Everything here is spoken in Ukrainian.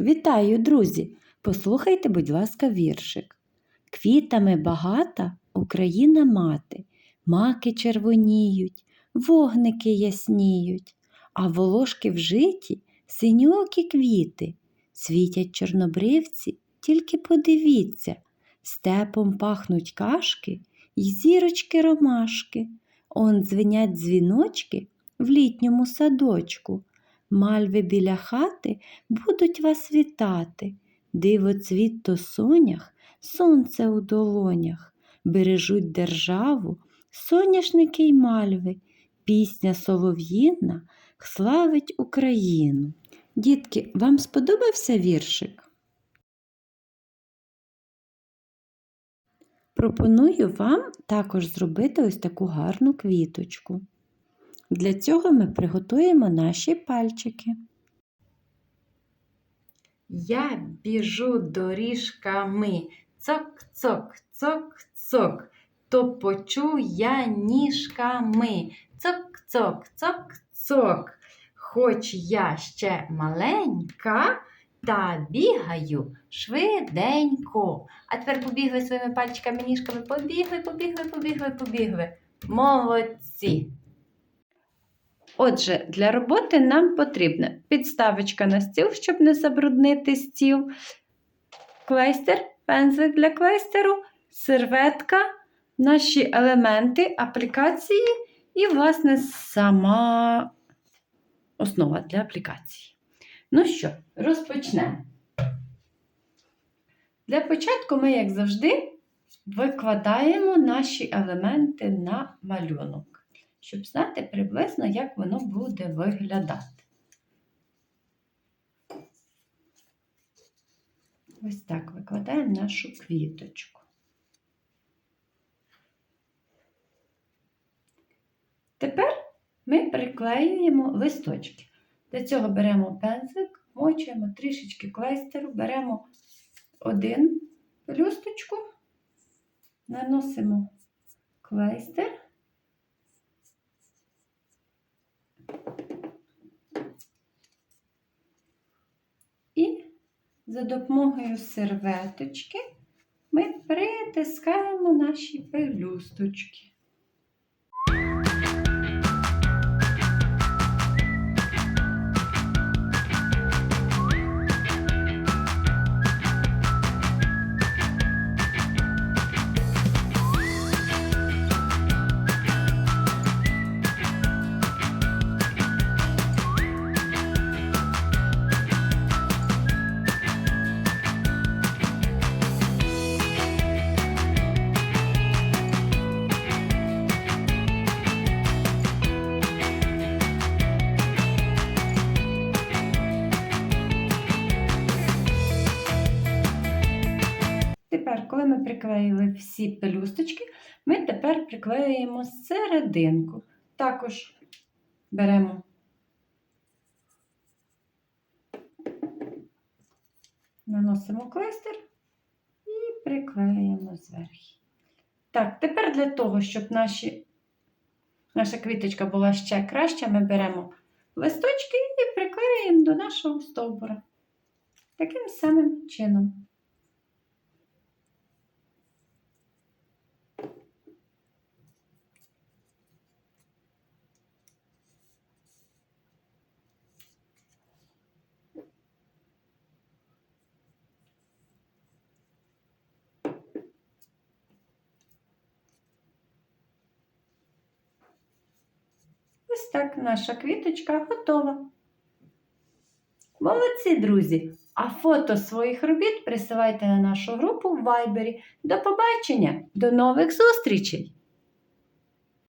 Вітаю, друзі! Послухайте, будь ласка, віршик. Квітами багата Україна мати, маки червоніють, вогники ясніють, а волошки в житі синьокі квіти. Світять чорнобривці, тільки подивіться, степом пахнуть кашки й зірочки ромашки. Он дзвенять дзвіночки в літньому садочку. Мальви біля хати будуть вас вітати. Диво цвіт то сонях, сонце у долонях, бережуть державу, соняшники й мальви, пісня солов'їна славить Україну. Дітки, вам сподобався віршик? Пропоную вам також зробити ось таку гарну квіточку. Для цього ми приготуємо наші пальчики. Я біжу доріжками, цок-цок, цок-цок, то почу я ніжками, цок-цок, цок-цок. Хоч я ще маленька, та бігаю швиденько. А тепер побігли своїми пальчиками, ніжками, побігли, побігли, побігли, побігли. Молодці! Отже, для роботи нам потрібна підставочка на стіл, щоб не забруднити стіл, клейстер, пензлик для клейстеру, серветка, наші елементи, аплікації і, власне, сама основа для аплікації. Ну що, розпочнемо. Для початку ми, як завжди, викладаємо наші елементи на малюнок щоб знати приблизно, як воно буде виглядати. Ось так викладаємо нашу квіточку. Тепер ми приклеюємо листочки. Для цього беремо пензлик, мочуємо трішечки клейстеру, беремо один пелюсточку, наносимо клейстер. І за допомогою серветочки ми притискаємо наші пелюсточки. Тепер, коли ми приклеїли всі пелюсточки, ми тепер приклеюємо серединку. Також беремо наносимо клейстер і приклеїмо зверху. Так, тепер для того, щоб наші, наша квіточка була ще краща, ми беремо листочки і приклеїмо до нашого стовбура. Таким самим чином. Ось так наша квіточка готова. Молодці, друзі! А фото своїх робіт присилайте на нашу групу в Вайбері. До побачення, до нових зустрічей!